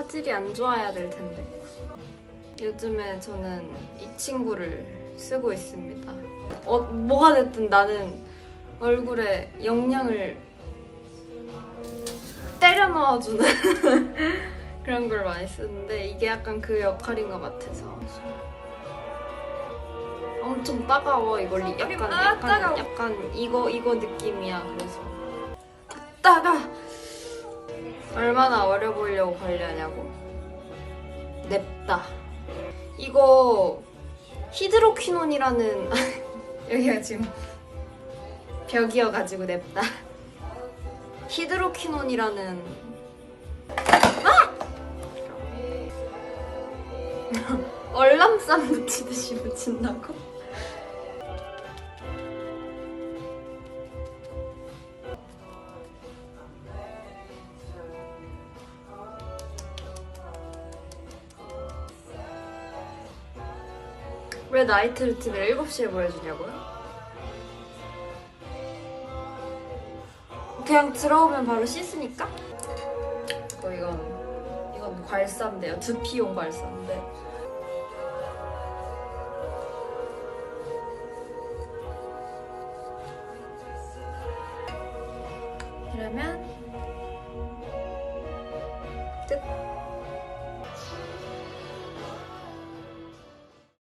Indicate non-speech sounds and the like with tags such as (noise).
화질이 안 좋아야 될 텐데. 요즘에 저는 이 친구를 쓰고 있습니다. 어, 뭐가 됐든 나는 얼굴에 영양을 때려 넣어주는 (laughs) 그런 걸 많이 쓰는데 이게 약간 그 역할인 것 같아서 엄청 따가워 이걸 약간 아, 약간 따가워. 약간 이거 이거 느낌이야 그래서 따가 얼마나 어려 보이려고 관리하냐고 냅다 이거 히드로퀴논이라는 (laughs) 여기가 지금 벽이어가지고 냅다 히드로퀴논이라는 아! (laughs) 얼람쌈 묻히듯이 묻힌다고? 왜 나이트 루틴을 7시에 보여주냐고요? 그냥 들어오면 바로 씻으니까? 이거 이건 이건 괄사인데요. 두피용 괄사인데. 그러면 끝.